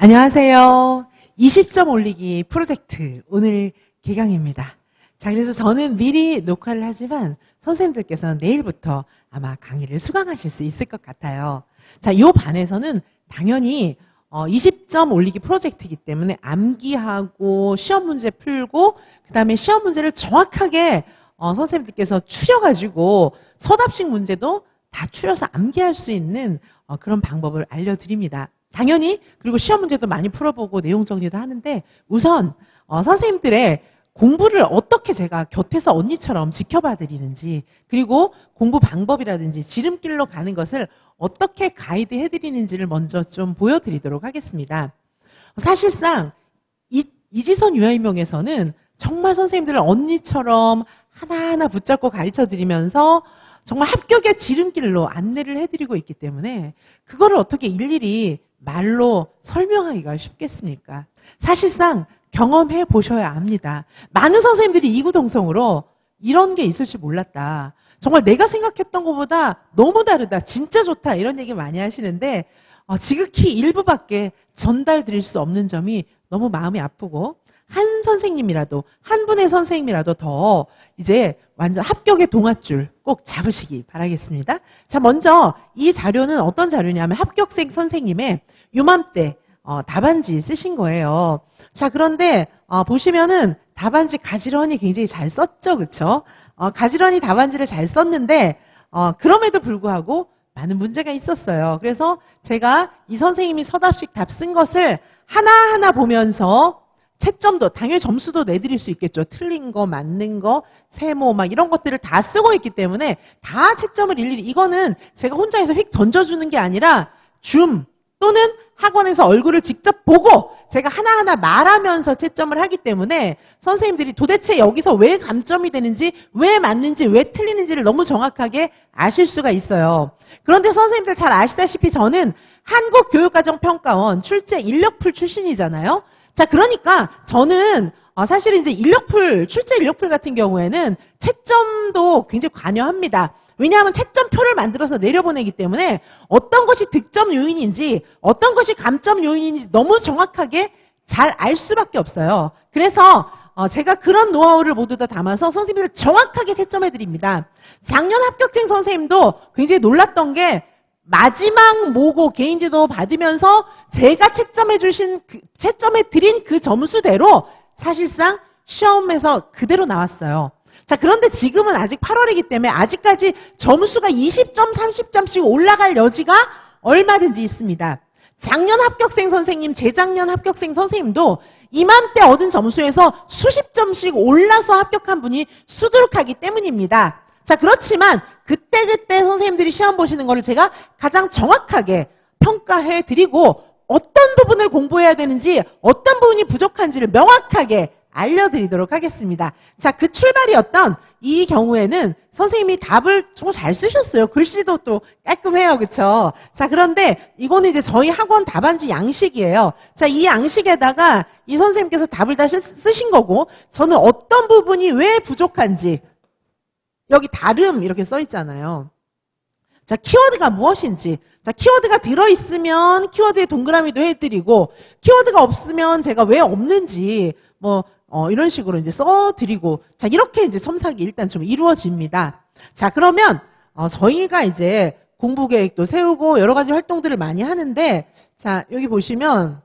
안녕하세요. 20점 올리기 프로젝트 오늘 개강입니다. 자, 그래서 저는 미리 녹화를 하지만 선생님들께서는 내일부터 아마 강의를 수강하실 수 있을 것 같아요. 자, 이 반에서는 당연히 어, 20점 올리기 프로젝트이기 때문에 암기하고 시험 문제 풀고 그다음에 시험 문제를 정확하게 어, 선생님들께서 추려가지고 서답식 문제도 다 추려서 암기할 수 있는 어, 그런 방법을 알려드립니다. 당연히 그리고 시험 문제도 많이 풀어보고 내용 정리도 하는데 우선 어, 선생님들의 공부를 어떻게 제가 곁에서 언니처럼 지켜봐 드리는지 그리고 공부 방법이라든지 지름길로 가는 것을 어떻게 가이드 해드리는지를 먼저 좀 보여드리도록 하겠습니다. 사실상 이, 이지선 유아인명에서는 정말 선생님들을 언니처럼 하나하나 붙잡고 가르쳐 드리면서 정말 합격의 지름길로 안내를 해드리고 있기 때문에 그거를 어떻게 일일이 말로 설명하기가 쉽겠습니까? 사실상 경험해 보셔야 압니다. 많은 선생님들이 이구동성으로 이런 게 있을 줄 몰랐다. 정말 내가 생각했던 것보다 너무 다르다. 진짜 좋다. 이런 얘기 많이 하시는데 어, 지극히 일부밖에 전달 드릴 수 없는 점이 너무 마음이 아프고 한 선생님이라도 한 분의 선생님이라도 더 이제 완전 합격의 동아줄 꼭 잡으시기 바라겠습니다. 자 먼저 이 자료는 어떤 자료냐면 합격생 선생님의 요맘때 어, 답안지 쓰신 거예요. 자 그런데 어, 보시면은 답안지 가지런히 굉장히 잘 썼죠, 그렇죠? 가지런히 답안지를 잘 썼는데 어, 그럼에도 불구하고 많은 문제가 있었어요. 그래서 제가 이 선생님이 서답식 답 쓴 것을 하나하나 보면서 채점도 당연히 점수도 내드릴 수 있겠죠. 틀린 거, 맞는 거, 세모 막 이런 것들을 다 쓰고 있기 때문에 다 채점을 일일이 이거는 제가 혼자 해서 휙 던져주는 게 아니라 줌 또는 학원에서 얼굴을 직접 보고 제가 하나하나 말하면서 채점을 하기 때문에 선생님들이 도대체 여기서 왜 감점이 되는지 왜 맞는지 왜 틀리는지를 너무 정확하게 아실 수가 있어요. 그런데 선생님들 잘 아시다시피 저는 한국교육과정평가원 출제 인력풀 출신이잖아요. 자, 그러니까 저는 어, 사실은 이제 인력풀, 출제 인력풀 같은 경우에는 채점도 굉장히 관여합니다. 왜냐하면 채점표를 만들어서 내려보내기 때문에 어떤 것이 득점 요인인지 어떤 것이 감점 요인인지 너무 정확하게 잘 알 수밖에 없어요. 그래서 어, 제가 그런 노하우를 모두 다 담아서 선생님들 정확하게 채점해 드립니다. 작년 합격생 선생님도 굉장히 놀랐던 게 마지막 모고 개인지도 받으면서 제가 채점해 주신 그, 채점해 드린 그 점수대로 사실상 시험에서 그대로 나왔어요. 자, 그런데 지금은 아직 8월이기 때문에 아직까지 점수가 20점, 30점씩 올라갈 여지가 얼마든지 있습니다. 작년 합격생 선생님, 재작년 합격생 선생님도 이맘때 얻은 점수에서 수십 점씩 올라서 합격한 분이 수두룩하기 때문입니다. 자, 그렇지만 그때그때 선생님들이 시험 보시는 거를 제가 가장 정확하게 평가해 드리고 어떤 부분을 공부해야 되는지 어떤 부분이 부족한지를 명확하게 알려드리도록 하겠습니다. 자, 그 출발이었던 이 경우에는 선생님이 답을 정말 잘 쓰셨어요. 글씨도 또 깔끔해요. 그쵸? 자, 그런데 이거는 이제 저희 학원 답안지 양식이에요. 자, 이 양식에다가 이 선생님께서 답을 다 쓰신 거고 저는 어떤 부분이 왜 부족한지 여기 다름 이렇게 써 있잖아요. 자, 키워드가 무엇인지. 자, 키워드가 들어있으면 키워드에 동그라미도 해드리고, 키워드가 없으면 제가 왜 없는지, 뭐, 어, 이런 식으로 이제 써드리고, 자, 이렇게 이제 첨삭이 일단 좀 이루어집니다. 자, 그러면, 어, 저희가 이제 공부 계획도 세우고 여러 가지 활동들을 많이 하는데, 자, 여기 보시면,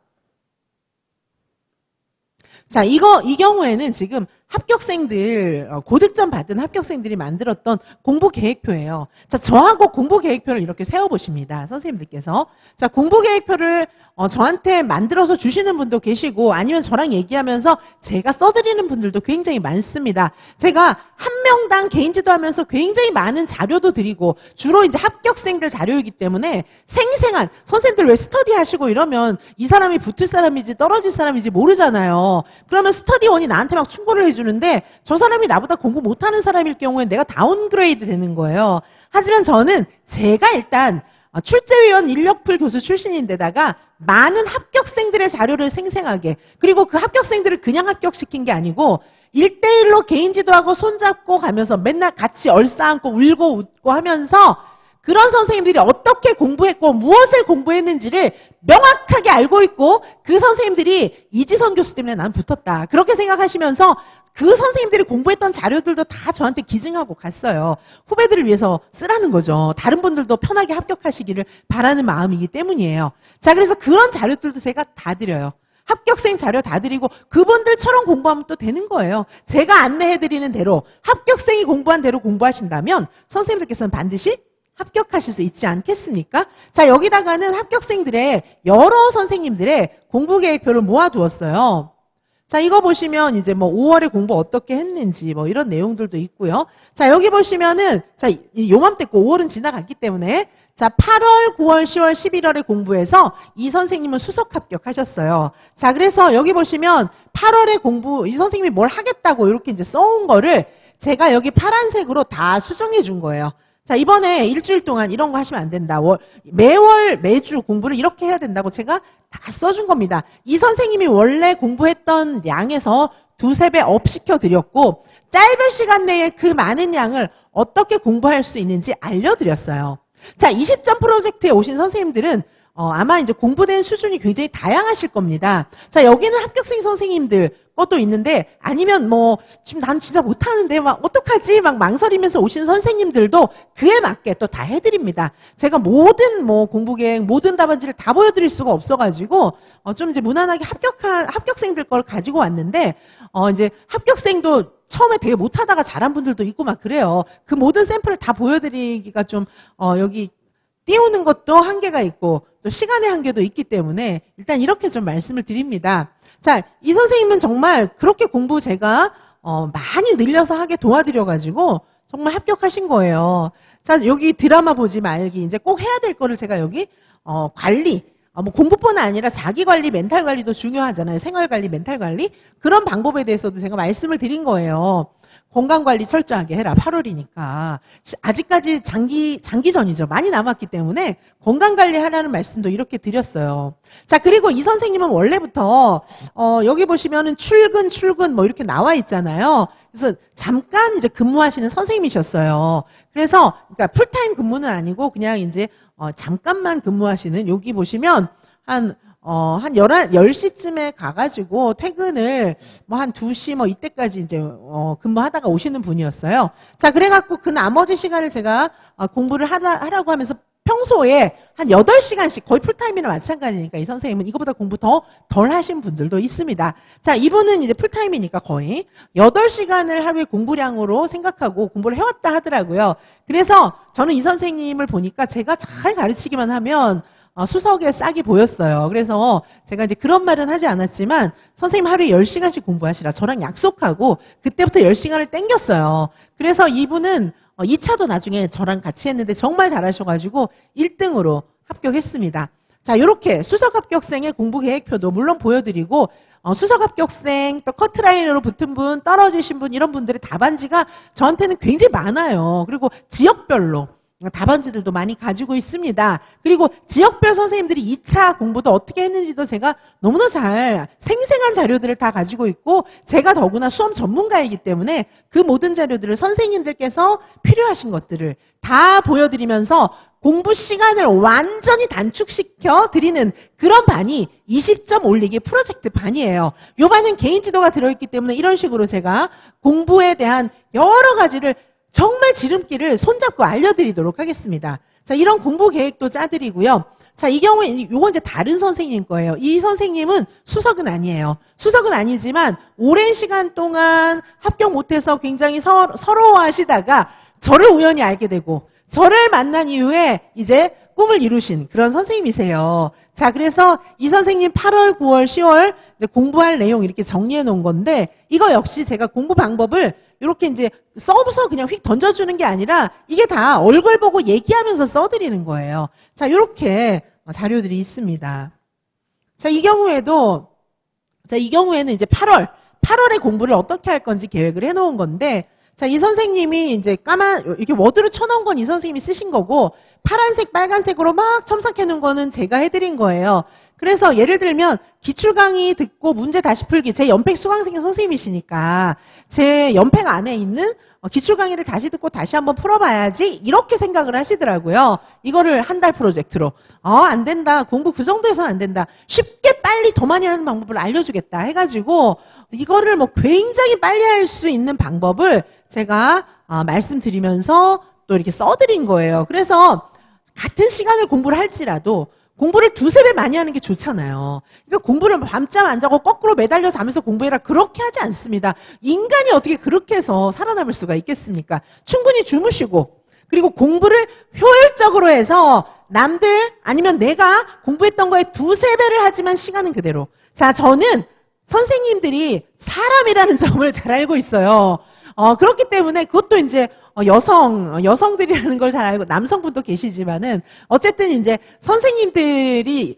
자, 이거, 이 경우에는 지금 합격생들, 어, 고득점 받은 합격생들이 만들었던 공부 계획표예요. 자, 저하고 공부 계획표를 이렇게 세워 보십니다. 선생님들께서. 자, 공부 계획표를 어, 저한테 만들어서 주시는 분도 계시고 아니면 저랑 얘기하면서 제가 써 드리는 분들도 굉장히 많습니다. 제가 한 명당 개인 지도하면서 굉장히 많은 자료도 드리고 주로 이제 합격생들 자료이기 때문에 생생한 선생님들 왜 스터디 하시고 이러면 이 사람이 붙을 사람이지 떨어질 사람이지 모르잖아요. 그러면 스터디원이 나한테 막 충고를 해 주 는데 저 사람이 나보다 공부 못하는 사람일 경우에 내가 다운그레이드 되는 거예요. 하지만 저는 제가 일단 어, 출제위원 인력풀 교수 출신인데다가 많은 합격생들의 자료를 생생하게 그리고 그 합격생들을 그냥 합격시킨 게 아니고 1대1로 개인 지도하고 손잡고 가면서 맨날 같이 얼싸안고 울고 웃고 하면서 그런 선생님들이 어떻게 공부했고 무엇을 공부했는지를 명확하게 알고 있고 그 선생님들이 이지선 교수 때문에 난 붙었다. 그렇게 생각하시면서 그 선생님들이 공부했던 자료들도 다 저한테 기증하고 갔어요. 후배들을 위해서 쓰라는 거죠. 다른 분들도 편하게 합격하시기를 바라는 마음이기 때문이에요. 자, 그래서 그런 자료들도 제가 다 드려요. 합격생 자료 다 드리고 그분들처럼 공부하면 또 되는 거예요. 제가 안내해드리는 대로 합격생이 공부한 대로 공부하신다면 선생님들께서는 반드시 합격하실 수 있지 않겠습니까? 자, 여기다가는 합격생들의 여러 선생님들의 공부 계획표를 모아두었어요. 자, 이거 보시면 이제 뭐 5월에 공부 어떻게 했는지 뭐 이런 내용들도 있고요. 자, 여기 보시면은 자, 이 요맘때 거 5월은 지나갔기 때문에 자, 8월, 9월, 10월, 11월에 공부해서 이 선생님은 수석 합격하셨어요. 자, 그래서 여기 보시면 8월에 공부 이 선생님이 뭘 하겠다고 이렇게 이제 써온 거를 제가 여기 파란색으로 다 수정해 준 거예요. 자, 이번에 일주일 동안 이런 거 하시면 안 된다. 월- 매월, 매주 공부를 이렇게 해야 된다고 제가 다 써준 겁니다. 이 선생님이 원래 공부했던 양에서 두세 배 업 시켜드렸고, 짧은 시간 내에 그 많은 양을 어떻게 공부할 수 있는지 알려드렸어요. 자, 20점 프로젝트에 오신 선생님들은 어, 아마 이제 공부된 수준이 굉장히 다양하실 겁니다. 자, 여기는 합격생 선생님들 것도 있는데 아니면 뭐 지금 난 진짜 못하는데 막 어떡하지 막 망설이면서 오신 선생님들도 그에 맞게 또 다 해드립니다. 제가 모든 뭐 공부 계획 모든 답안지를 다 보여드릴 수가 없어가지고 어, 좀 이제 무난하게 합격한 합격생들 걸 가지고 왔는데 어, 이제 합격생도 처음에 되게 못하다가 잘한 분들도 있고 막 그래요. 그 모든 샘플을 다 보여드리기가 좀 어, 여기 띄우는 것도 한계가 있고 또 시간의 한계도 있기 때문에 일단 이렇게 좀 말씀을 드립니다. 자, 이 선생님은 정말 그렇게 공부 제가 어, 많이 늘려서 하게 도와드려가지고 정말 합격하신 거예요. 자, 여기 드라마 보지 말기 이제 꼭 해야 될 거를 제가 여기 어, 관리 어, 뭐 공부뿐 아니라 자기 관리, 멘탈 관리도 중요하잖아요. 생활 관리, 멘탈 관리 그런 방법에 대해서도 제가 말씀을 드린 거예요. 건강 관리 철저하게 해라. 8월이니까. 아직까지 장기, 장기전이죠. 많이 남았기 때문에 건강 관리 하라는 말씀도 이렇게 드렸어요. 자, 그리고 이 선생님은 원래부터, 어, 여기 보시면은 출근, 출근 뭐 이렇게 나와 있잖아요. 그래서 잠깐 이제 근무하시는 선생님이셨어요. 그래서, 그러니까 풀타임 근무는 아니고 그냥 이제, 어, 잠깐만 근무하시는 여기 보시면 한, 어, 한 11, 10시쯤에 가가지고 퇴근을 뭐 한 2시 뭐 이때까지 이제, 어, 근무하다가 오시는 분이었어요. 자, 그래갖고 그 나머지 시간을 제가 어, 공부를 하라, 하라고 하면서 평소에 한 8시간씩 거의 풀타임이나 마찬가지니까 이 선생님은 이거보다 공부 더 덜 하신 분들도 있습니다. 자, 이분은 이제 풀타임이니까 거의 8시간을 하루에 공부량으로 생각하고 공부를 해왔다 하더라고요. 그래서 저는 이 선생님을 보니까 제가 잘 가르치기만 하면 어, 수석에 싹이 보였어요. 그래서 제가 이제 그런 말은 하지 않았지만 선생님 하루에 10시간씩 공부하시라 저랑 약속하고 그때부터 10시간을 땡겼어요. 그래서 이분은 2차도 나중에 저랑 같이 했는데 정말 잘하셔가지고 1등으로 합격했습니다. 자, 이렇게 수석 합격생의 공부 계획표도 물론 보여드리고 어, 수석 합격생 또 커트라인으로 붙은 분, 떨어지신 분 이런 분들의 답안지가 저한테는 굉장히 많아요. 그리고 지역별로 답안지들도 많이 가지고 있습니다. 그리고 지역별 선생님들이 2차 공부도 어떻게 했는지도 제가 너무나 잘 생생한 자료들을 다 가지고 있고 제가 더구나 수험 전문가이기 때문에 그 모든 자료들을 선생님들께서 필요하신 것들을 다 보여드리면서 공부 시간을 완전히 단축시켜 드리는 그런 반이 20점 올리기 프로젝트 반이에요. 요 반은 개인 지도가 들어있기 때문에 이런 식으로 제가 공부에 대한 여러 가지를 정말 지름길을 손잡고 알려드리도록 하겠습니다. 자, 이런 공부 계획도 짜드리고요. 자, 이 경우에, 이건 이제 다른 선생님 거예요. 이 선생님은 수석은 아니에요. 수석은 아니지만, 오랜 시간 동안 합격 못해서 굉장히 서, 서러워하시다가, 저를 우연히 알게 되고, 저를 만난 이후에 이제 꿈을 이루신 그런 선생님이세요. 자, 그래서 이 선생님 8월, 9월, 10월 공부할 내용 이렇게 정리해 놓은 건데, 이거 역시 제가 공부 방법을 이렇게 이제 써서 그냥 휙 던져주는 게 아니라 이게 다 얼굴 보고 얘기하면서 써드리는 거예요. 자, 이렇게 자료들이 있습니다. 자, 이 경우에도, 자, 이 경우에는 이제 8월, 8월에 공부를 어떻게 할 건지 계획을 해놓은 건데, 자, 이 선생님이 이제 까만, 이렇게 워드로 쳐놓은 건 이 선생님이 쓰신 거고, 파란색, 빨간색으로 막 첨삭해 놓은 거는 제가 해드린 거예요. 그래서 예를 들면 기출 강의 듣고 문제 다시 풀기 제 연팩 수강생 선생님이시니까 제 연팩 안에 있는 어, 기출 강의를 다시 듣고 다시 한번 풀어봐야지 이렇게 생각을 하시더라고요. 이거를 한 달 프로젝트로 어, 안 된다 공부 그 정도에서는 안 된다 쉽게 빨리 더 많이 하는 방법을 알려주겠다 해가지고 이거를 뭐 굉장히 빨리 할 수 있는 방법을 제가 어, 말씀드리면서 또 이렇게 써드린 거예요. 그래서 같은 시간을 공부를 할지라도 공부를 두세 배 많이 하는 게 좋잖아요. 그러니까 공부를 밤잠 안 자고 거꾸로 매달려 자면서 공부해라 그렇게 하지 않습니다. 인간이 어떻게 그렇게 해서 살아남을 수가 있겠습니까? 충분히 주무시고 그리고 공부를 효율적으로 해서 남들 아니면 내가 공부했던 거에 두세 배를 하지만 시간은 그대로. 자, 저는 선생님들이 사람이라는 점을 잘 알고 있어요. 어, 그렇기 때문에 그것도 이제 어, 여성, 어, 여성들이라는 걸 잘 알고 남성분도 계시지만은 어쨌든 이제 선생님들이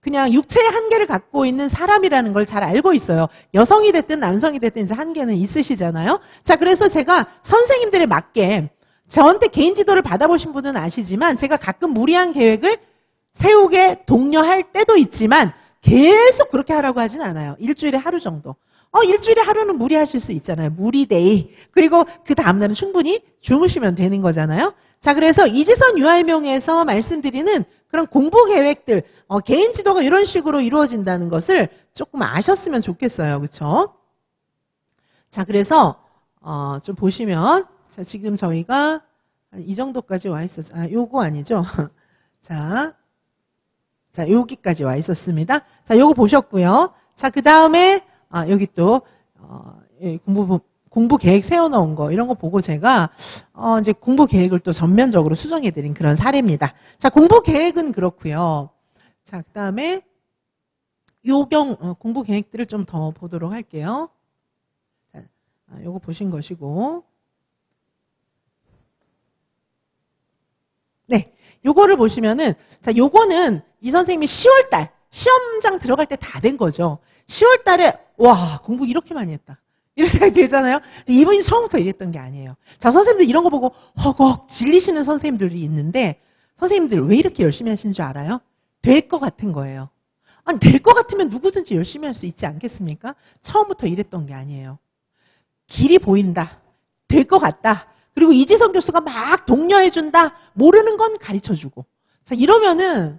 그냥 육체의 한계를 갖고 있는 사람이라는 걸 잘 알고 있어요. 여성이 됐든 남성이 됐든 이제 한계는 있으시잖아요. 자, 그래서 제가 선생님들에 맞게 저한테 개인 지도를 받아보신 분은 아시지만 제가 가끔 무리한 계획을 세우게 독려할 때도 있지만 계속 그렇게 하라고 하진 않아요. 일주일에 하루 정도. 어, 일주일에 하루는 무리하실 수 있잖아요. 무리데이. 그리고 그 다음날은 충분히 주무시면 되는 거잖아요. 자, 그래서 이지선 유아명에서 말씀드리는 그런 공부 계획들, 어, 개인 지도가 이런 식으로 이루어진다는 것을 조금 아셨으면 좋겠어요. 그쵸? 자, 그래서, 어, 좀 보시면, 자, 지금 저희가 한이 정도까지 와 있었죠. 아, 요거 아니죠? 자, 자, 여기까지 와 있었습니다. 자, 요거 보셨고요. 자, 그 다음에 아, 여기 또 어, 예, 공부 공부 계획 세워놓은 거 이런 거 보고 제가 어, 이제 공부 계획을 또 전면적으로 수정해드린 그런 사례입니다. 자, 공부 계획은 그렇고요. 자, 그 다음에 요경 어, 공부 계획들을 좀 더 보도록 할게요. 자, 아, 요거 보신 것이고. 네. 요거를 보시면은, 자, 요거는 이 선생님이 10월 달, 시험장 들어갈 때 다 된 거죠. 10월 달에, 와, 공부 이렇게 많이 했다. 이런 생각이 들잖아요. 이분이 처음부터 이랬던 게 아니에요. 자, 선생님들 이런 거 보고 허걱 질리시는 선생님들이 있는데, 선생님들 왜 이렇게 열심히 하시는 줄 알아요? 될 것 같은 거예요. 아니, 될 것 같으면 누구든지 열심히 할 수 있지 않겠습니까? 처음부터 이랬던 게 아니에요. 길이 보인다. 될 것 같다. 그리고 이지성 교수가 막 독려해준다. 모르는 건 가르쳐주고. 자, 이러면은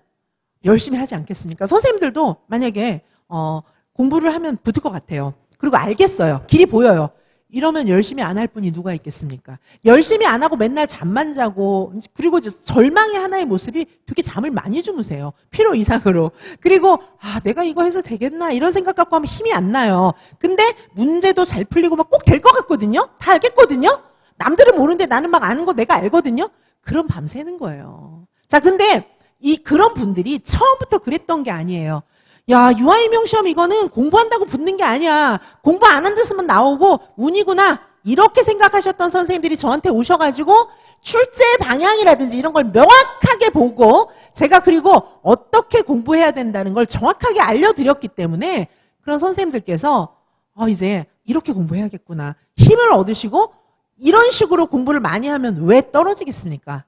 열심히 하지 않겠습니까? 선생님들도 만약에, 어, 공부를 하면 붙을 것 같아요. 그리고 알겠어요. 길이 보여요. 이러면 열심히 안 할 분이 누가 있겠습니까? 열심히 안 하고 맨날 잠만 자고, 그리고 절망의 하나의 모습이 되게 잠을 많이 주무세요. 필요 이상으로. 그리고, 아, 내가 이거 해서 되겠나? 이런 생각 갖고 하면 힘이 안 나요. 근데 문제도 잘 풀리고 막 꼭 될 것 같거든요? 다 알겠거든요? 남들은 모르는데 나는 막 아는 거 내가 알거든요? 그럼 밤새는 거예요. 자, 근데 이 그런 분들이 처음부터 그랬던 게 아니에요. 야, 유아임용 시험 이거는 공부한다고 붙는 게 아니야. 공부 안 한다으면 나오고 운이구나. 이렇게 생각하셨던 선생님들이 저한테 오셔가지고 출제 방향이라든지 이런 걸 명확하게 보고 제가 그리고 어떻게 공부해야 된다는 걸 정확하게 알려드렸기 때문에 그런 선생님들께서 어, 이제 이렇게 공부해야겠구나. 힘을 얻으시고 이런 식으로 공부를 많이 하면 왜 떨어지겠습니까?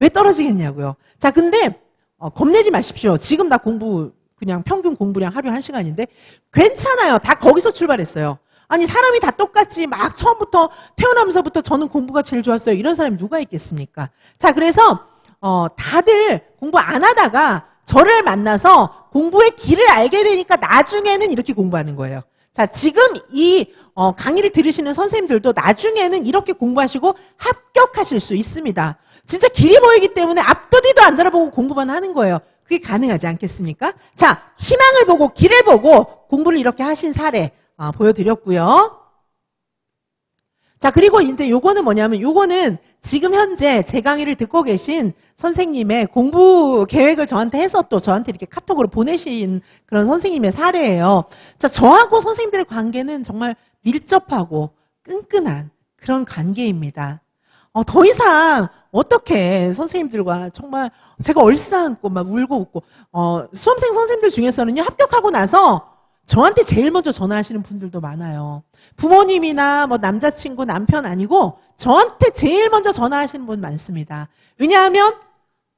왜 떨어지겠냐고요. 자, 근데 어, 겁내지 마십시오. 지금 나 공부 그냥 평균 공부량 하루에 한 시간인데 괜찮아요. 다 거기서 출발했어요. 아니 사람이 다 똑같지 막 처음부터 태어나면서부터 저는 공부가 제일 좋았어요. 이런 사람이 누가 있겠습니까? 자, 그래서 어, 다들 공부 안 하다가 저를 만나서 공부의 길을 알게 되니까 나중에는 이렇게 공부하는 거예요. 자, 지금 이 어, 강의를 들으시는 선생님들도 나중에는 이렇게 공부하시고 합격하실 수 있습니다. 진짜 길이 보이기 때문에 앞도 뒤도 안 돌아보고 공부만 하는 거예요. 그게 가능하지 않겠습니까? 자, 희망을 보고 길을 보고 공부를 이렇게 하신 사례 어, 보여드렸고요. 자, 그리고 이제 요거는 뭐냐면 요거는 지금 현재 제 강의를 듣고 계신 선생님의 공부 계획을 저한테 해서 또 저한테 이렇게 카톡으로 보내신 그런 선생님의 사례예요. 자, 저하고 선생님들의 관계는 정말 밀접하고 끈끈한 그런 관계입니다. 어, 더 이상 어떻게 선생님들과 정말 제가 얼싸안고 막 울고 웃고 어, 수험생 선생님들 중에서는요 합격하고 나서 저한테 제일 먼저 전화하시는 분들도 많아요. 부모님이나 뭐 남자친구, 남편 아니고 저한테 제일 먼저 전화하시는 분 많습니다. 왜냐하면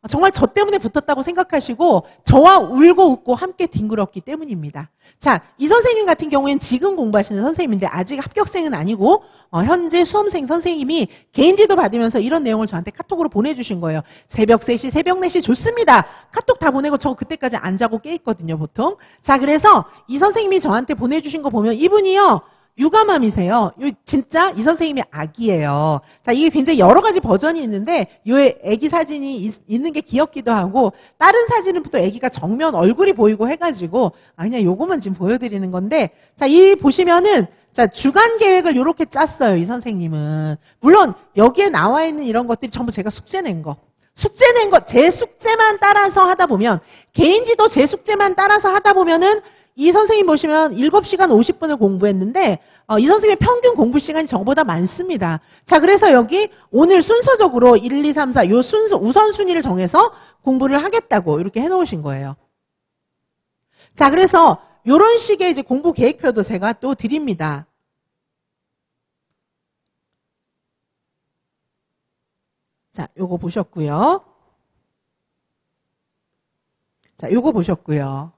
정말 저 때문에 붙었다고 생각하시고 저와 울고 웃고 함께 뒹굴었기 때문입니다. 자, 이 선생님 같은 경우에는 지금 공부하시는 선생님인데 아직 합격생은 아니고 어, 현재 수험생 선생님이 개인지도 받으면서 이런 내용을 저한테 카톡으로 보내주신 거예요. 새벽 3시, 새벽 4시 좋습니다. 카톡 다 보내고 저 그때까지 안 자고 깨 있거든요, 보통. 자, 그래서 이 선생님이 저한테 보내주신 거 보면 이분이요. 육아맘이세요. 요 진짜 이 선생님이 아기예요. 자, 이게 굉장히 여러 가지 버전이 있는데 요 아기 사진이 있, 는 게 귀엽기도 하고 다른 사진은 또 아기가 정면 얼굴이 보이고 해가지고 아 그냥 요거만 지금 보여드리는 건데 자, 이 보시면은 자, 주간 계획을 이렇게 짰어요, 이 선생님은. 물론 여기에 나와 있는 이런 것들이 전부 제가 숙제 낸 거. 숙제 낸 거, 제 숙제만 따라서 하다 보면 개인 지도 제 숙제만 따라서 하다 보면은 이 선생님 보시면 7시간 50분을 공부했는데 어, 이 선생님의 평균 공부 시간이 저보다 많습니다. 자, 그래서 여기 오늘 순서적으로 1, 2, 3, 4 요 순서 우선순위를 정해서 공부를 하겠다고 이렇게 해 놓으신 거예요. 자, 그래서 요런 식의 이제 공부 계획표도 제가 또 드립니다. 자, 요거 보셨고요. 자, 요거 보셨고요.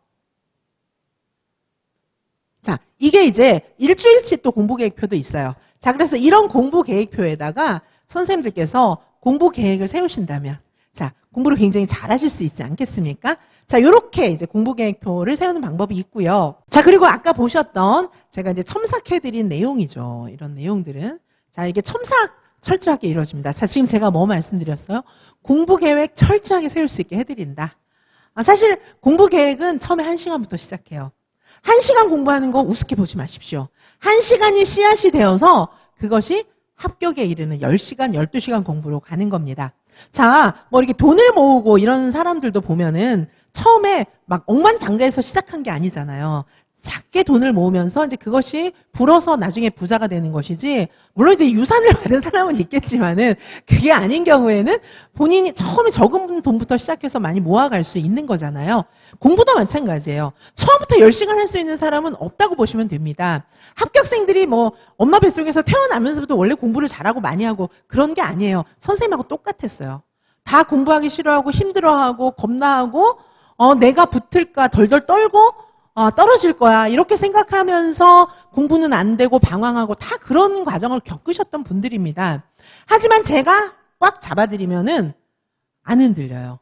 자, 이게 이제 일주일치 또 공부 계획표도 있어요. 자, 그래서 이런 공부 계획표에다가 선생님들께서 공부 계획을 세우신다면, 자, 공부를 굉장히 잘하실 수 있지 않겠습니까? 자, 요렇게 이제 공부 계획표를 세우는 방법이 있고요. 자, 그리고 아까 보셨던 제가 이제 첨삭해 드린 내용이죠. 이런 내용들은. 자, 이게 첨삭 철저하게 이루어집니다. 자, 지금 제가 뭐 말씀드렸어요? 공부 계획 철저하게 세울 수 있게 해 드린다. 아, 사실 공부 계획은 처음에 한 시간부터 시작해요. 한 시간 공부하는 거 우습게 보지 마십시오. 한 시간이 씨앗이 되어서 그것이 합격에 이르는 10시간, 12시간 공부로 가는 겁니다. 자, 뭐 이렇게 돈을 모으고 이런 사람들도 보면은 처음에 막 억만장자에서 시작한 게 아니잖아요. 작게 돈을 모으면서 이제 그것이 불어서 나중에 부자가 되는 것이지, 물론 이제 유산을 받은 사람은 있겠지만은 그게 아닌 경우에는 본인이 처음에 적은 돈부터 시작해서 많이 모아갈 수 있는 거잖아요. 공부도 마찬가지예요. 처음부터 10시간 할 수 있는 사람은 없다고 보시면 됩니다. 합격생들이 뭐 엄마 뱃속에서 태어나면서부터 원래 공부를 잘하고 많이 하고 그런 게 아니에요. 선생님하고 똑같았어요. 다 공부하기 싫어하고 힘들어하고 겁나하고 어, 내가 붙을까 덜덜 떨고 어, 떨어질 거야. 이렇게 생각하면서 공부는 안 되고 방황하고 다 그런 과정을 겪으셨던 분들입니다. 하지만 제가 꽉 잡아드리면은 안 흔들려요.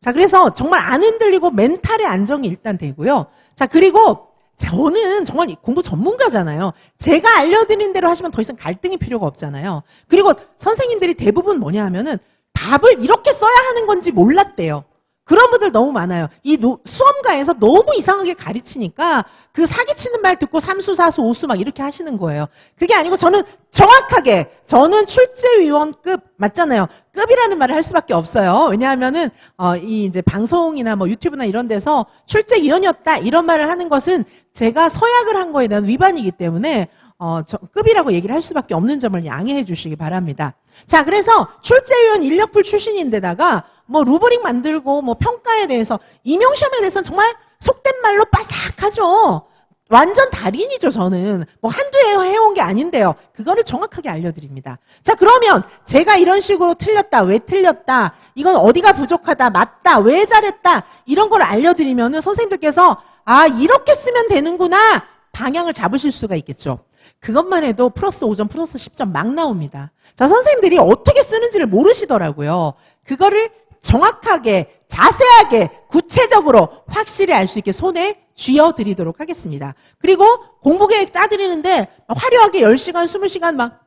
자, 그래서 정말 안 흔들리고 멘탈의 안정이 일단 되고요. 자, 그리고 저는 정말 공부 전문가잖아요. 제가 알려드린 대로 하시면 더 이상 갈등이 필요가 없잖아요. 그리고 선생님들이 대부분 뭐냐 하면은 답을 이렇게 써야 하는 건지 몰랐대요. 그런 분들 너무 많아요. 이 노- 수험가에서 너무 이상하게 가르치니까 그 사기치는 말 듣고 삼수, 사수, 오수 막 이렇게 하시는 거예요. 그게 아니고 저는 정확하게 저는 출제위원급 맞잖아요. 급이라는 말을 할 수밖에 없어요. 왜냐하면은 어, 이 이제 방송이나 뭐 유튜브나 이런 데서 출제위원이었다 이런 말을 하는 것은 제가 서약을 한 거에 대한 위반이기 때문에 어, 저- 급이라고 얘기를 할 수밖에 없는 점을 양해해 주시기 바랍니다. 자, 그래서 출제위원 인력풀 출신인데다가 뭐 루브릭 만들고 뭐 평가에 대해서 임용시험에 대해서는 정말 속된 말로 빠삭하죠. 완전 달인이죠, 저는. 뭐 한두 해 해온 게 아닌데요. 그거를 정확하게 알려드립니다. 자, 그러면 제가 이런 식으로 틀렸다, 왜 틀렸다, 이건 어디가 부족하다, 맞다, 왜 잘했다, 이런 걸 알려드리면은 선생님들께서 아, 이렇게 쓰면 되는구나, 방향을 잡으실 수가 있겠죠. 그것만 해도 플러스 5점, 플러스 10점 막 나옵니다. 자, 선생님들이 어떻게 쓰는지를 모르시더라고요. 그거를 정확하게, 자세하게, 구체적으로 확실히 알 수 있게 손에 쥐어 드리도록 하겠습니다. 그리고 공부 계획 짜드리는데 화려하게 10시간, 20시간 막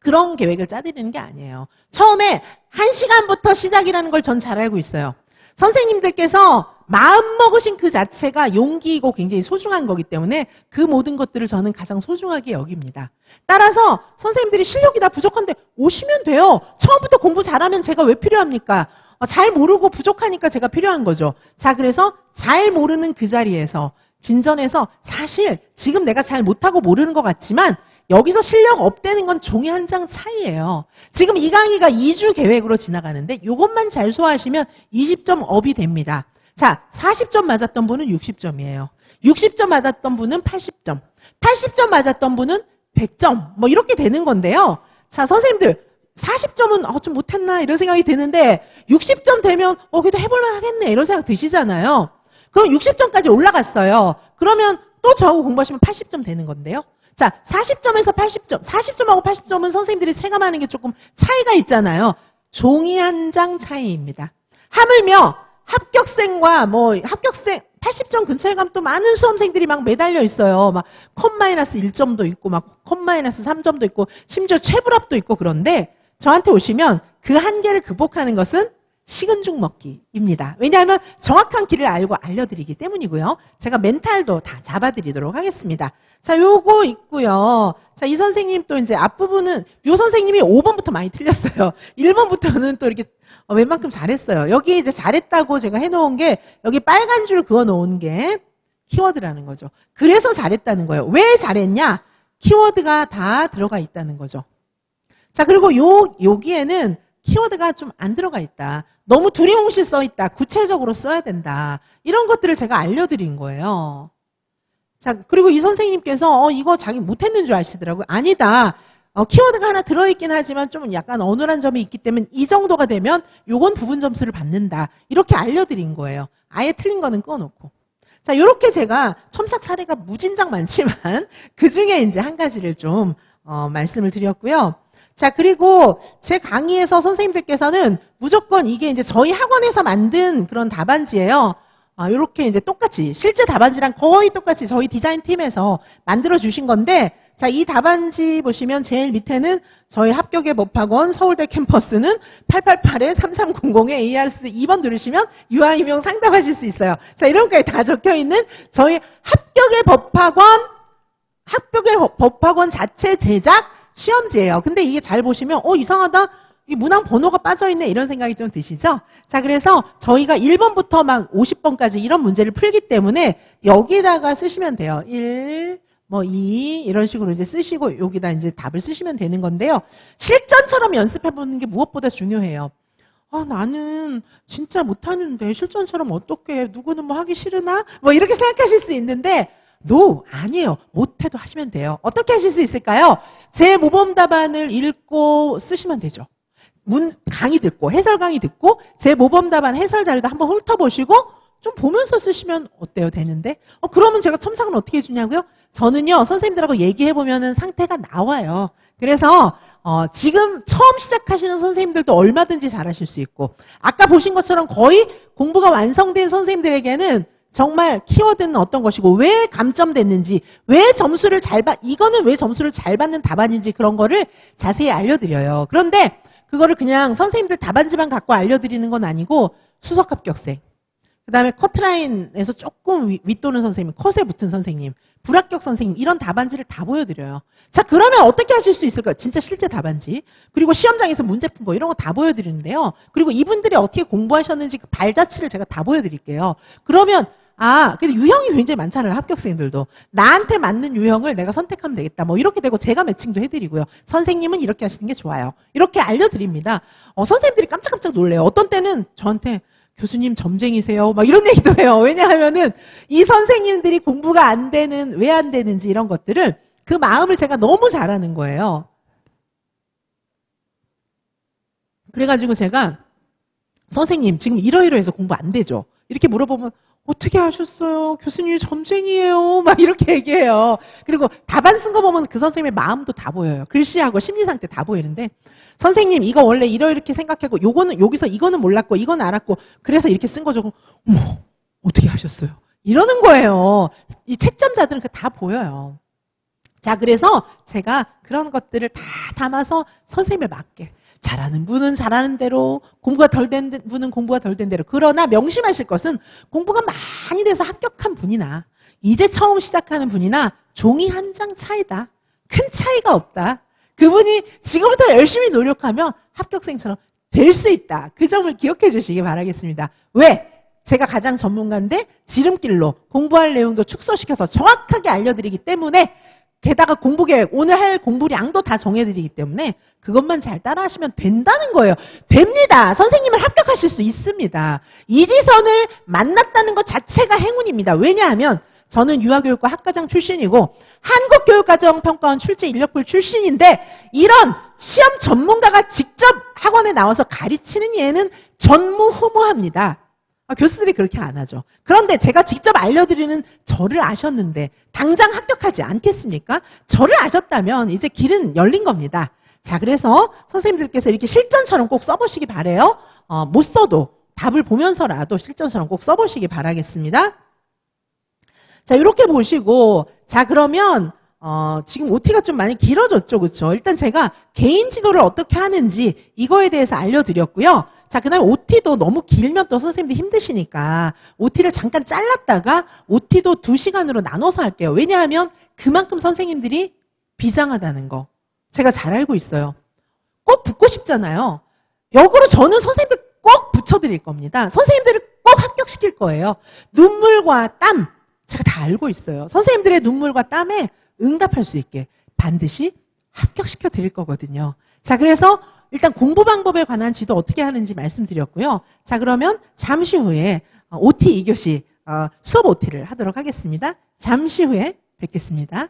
그런 계획을 짜드리는 게 아니에요. 처음에 1시간부터 시작이라는 걸 전 잘 알고 있어요. 선생님들께서 마음 먹으신 그 자체가 용기이고 굉장히 소중한 거기 때문에 그 모든 것들을 저는 가장 소중하게 여깁니다. 따라서 선생님들이 실력이 다 부족한데 오시면 돼요. 처음부터 공부 잘하면 제가 왜 필요합니까? 어, 잘 모르고 부족하니까 제가 필요한 거죠. 자, 그래서 잘 모르는 그 자리에서 진전해서 사실 지금 내가 잘 못하고 모르는 것 같지만 여기서 실력 업되는 건 종이 한 장 차이예요. 지금 이 강의가 2주 계획으로 지나가는데 이것만 잘 소화하시면 20점 업이 됩니다. 자, 40점 맞았던 분은 60점이에요. 60점 맞았던 분은 80점. 80점 맞았던 분은 100점. 뭐 이렇게 되는 건데요. 자, 선생님들 40점은 어, 좀 못했나 이런 생각이 드는데 60점 되면 어 그래도 해볼만 하겠네 이런 생각 드시잖아요. 그럼 60점까지 올라갔어요. 그러면 또 저하고 공부하시면 80점 되는 건데요. 자, 40점에서 80점, 40점하고 80점은 선생님들이 체감하는 게 조금 차이가 있잖아요. 종이 한 장 차이입니다. 하물며 합격생과 뭐 합격생 80점 근처에 가면 또 많은 수험생들이 막 매달려 있어요. 막컷 마이너스 1점도 있고 막컷 마이너스 3점도 있고 심지어 최불합도 있고 그런데 저한테 오시면 그 한계를 극복하는 것은 식은 죽 먹기입니다. 왜냐하면 정확한 길을 알고 알려드리기 때문이고요. 제가 멘탈도 다 잡아드리도록 하겠습니다. 자, 요거 있고요. 자, 이 선생님 또 이제 앞부분은 요 선생님이 5번부터 많이 틀렸어요. 1번부터는 또 이렇게 어, 웬만큼 잘했어요. 여기 이제 잘했다고 제가 해놓은 게 여기 빨간 줄 그어 놓은 게 키워드라는 거죠. 그래서 잘했다는 거예요. 왜 잘했냐? 키워드가 다 들어가 있다는 거죠. 자, 그리고 요, 여기에는 키워드가 좀 안 들어가 있다. 너무 두리뭉실 써 있다. 구체적으로 써야 된다. 이런 것들을 제가 알려드린 거예요. 자, 그리고 이 선생님께서, 어, 이거 자기 못했는 줄 아시더라고요. 아니다. 어, 키워드가 하나 들어있긴 하지만 좀 약간 어눌한 점이 있기 때문에 이 정도가 되면 요건 부분 점수를 받는다. 이렇게 알려드린 거예요. 아예 틀린 거는 꺼놓고. 자, 요렇게 제가 첨삭 사례가 무진장 많지만 그 중에 이제 한 가지를 좀, 어, 말씀을 드렸고요. 자, 그리고 제 강의에서 선생님들께서는 무조건 이게 이제 저희 학원에서 만든 그런 답안지예요. 아, 요렇게 이제 똑같이, 실제 답안지랑 거의 똑같이 저희 디자인 팀에서 만들어 주신 건데, 자, 이 답안지 보시면 제일 밑에는 저희 합격의 법학원 서울대 캠퍼스는 888-3300에 ARS 2번 누르시면 유아임용 상담하실 수 있어요. 자, 이런 거에 다 적혀 있는 저희 합격의 법학원, 합격의 법학원 자체 제작 시험지예요. 근데 이게 잘 보시면 어 이상하다. 이 문항 번호가 빠져있네 이런 생각이 좀 드시죠? 자 그래서 저희가 1번부터 막 50번까지 이런 문제를 풀기 때문에 여기다가 쓰시면 돼요. 1, 뭐 2, 이런 식으로 이제 쓰시고 여기다 이제 답을 쓰시면 되는 건데요. 실전처럼 연습해보는 게 무엇보다 중요해요. 아, 나는 진짜 못하는데 실전처럼 어떻게 누구는 뭐 하기 싫으나? 뭐 이렇게 생각하실 수 있는데 노 아니에요. 못해도 하시면 돼요. 어떻게 하실 수 있을까요? 제 모범 답안을 읽고 쓰시면 되죠. 문 강의 듣고 해설 강의 듣고 제 모범 답안 해설 자료도 한번 훑어보시고 좀 보면서 쓰시면 어때요? 되는데? 어 그러면 제가 첨삭은 어떻게 해주냐고요? 저는요 선생님들하고 얘기해 보면은 상태가 나와요. 그래서 어, 지금 처음 시작하시는 선생님들도 얼마든지 잘하실 수 있고 아까 보신 것처럼 거의 공부가 완성된 선생님들에게는 정말 키워드는 어떤 것이고 왜 감점됐는지 왜 점수를 잘 받, 이거는 왜 점수를 잘 받는 답안인지 그런 거를 자세히 알려드려요. 그런데 그거를 그냥 선생님들 답안지만 갖고 알려드리는 건 아니고 수석 합격생, 그 다음에 커트라인에서 조금 위, 윗도는 선생님, 컷에 붙은 선생님, 불합격 선생님 이런 답안지를 다 보여드려요. 자 그러면 어떻게 하실 수 있을까요? 진짜 실제 답안지 그리고 시험장에서 문제 푼 거 이런 거 다 보여드리는데요. 그리고 이분들이 어떻게 공부하셨는지 그 발자취를 제가 다 보여드릴게요. 그러면 아, 근데 유형이 굉장히 많잖아요, 합격생들도. 나한테 맞는 유형을 내가 선택하면 되겠다. 뭐, 이렇게 되고 제가 매칭도 해드리고요. 선생님은 이렇게 하시는 게 좋아요. 이렇게 알려드립니다. 어, 선생님들이 깜짝깜짝 놀래요. 어떤 때는 저한테 교수님 점쟁이세요? 막 이런 얘기도 해요. 왜냐하면은 이 선생님들이 공부가 안 되는, 왜 안 되는지 이런 것들을 그 마음을 제가 너무 잘하는 거예요. 그래가지고 제가 선생님 지금 이러이러해서 공부 안 되죠. 이렇게 물어보면 어떻게 하셨어요? 교수님이 점쟁이에요. 막 이렇게 얘기해요. 그리고 답안 쓴 거 보면 그 선생님의 마음도 다 보여요. 글씨하고 심리 상태 다 보이는데 선생님 이거 원래 이러이렇게 생각하고 요거는 여기서 이거는 몰랐고 이건 알았고 그래서 이렇게 쓴 거죠. 어머 어떻게 하셨어요? 이러는 거예요. 이 채점자들은 그 다 보여요. 자 그래서 제가 그런 것들을 다 담아서 선생님에 맞게 잘하는 분은 잘하는 대로, 공부가 덜 된 분은 공부가 덜 된 대로. 그러나 명심하실 것은 공부가 많이 돼서 합격한 분이나 이제 처음 시작하는 분이나 종이 한 장 차이다. 큰 차이가 없다. 그분이 지금부터 열심히 노력하면 합격생처럼 될 수 있다. 그 점을 기억해 주시기 바라겠습니다. 왜? 제가 가장 전문가인데 지름길로 공부할 내용도 축소시켜서 정확하게 알려드리기 때문에 게다가 공부 계획, 오늘 할 공부량도 다 정해드리기 때문에 그것만 잘 따라하시면 된다는 거예요. 됩니다. 선생님은 합격하실 수 있습니다. 이지선을 만났다는 것 자체가 행운입니다. 왜냐하면 저는 유아교육과 학과장 출신이고 한국교육과정평가원 출제 인력풀 출신인데 이런 시험 전문가가 직접 학원에 나와서 가르치는 예는 전무후무합니다. 아, 교수들이 그렇게 안 하죠. 그런데 제가 직접 알려드리는 저를 아셨는데 당장 합격하지 않겠습니까? 저를 아셨다면 이제 길은 열린 겁니다. 자, 그래서 선생님들께서 이렇게 실전처럼 꼭 써보시기 바래요. 어, 못 써도 답을 보면서라도 실전처럼 꼭 써보시기 바라겠습니다. 자, 이렇게 보시고, 자, 그러면, 어, 지금 OT가 좀 많이 길어졌죠, 그쵸? 일단 제가 개인 지도를 어떻게 하는지 이거에 대해서 알려드렸고요. 자, 그 다음에 OT도 너무 길면 또 선생님들 힘드시니까 OT를 잠깐 잘랐다가 OT도 두시간으로 나눠서 할게요. 왜냐하면 그만큼 선생님들이 비장하다는 거. 제가 잘 알고 있어요. 꼭 붙고 싶잖아요. 역으로 저는 선생님들 꼭 붙여드릴 겁니다. 선생님들을 꼭 합격시킬 거예요. 눈물과 땀, 제가 다 알고 있어요. 선생님들의 눈물과 땀에 응답할 수 있게 반드시 합격시켜 드릴 거거든요. 자, 그래서 일단 공부 방법에 관한 지도 어떻게 하는지 말씀드렸고요. 자, 그러면 잠시 후에 OT 2교시 수업 OT를 하도록 하겠습니다. 잠시 후에 뵙겠습니다.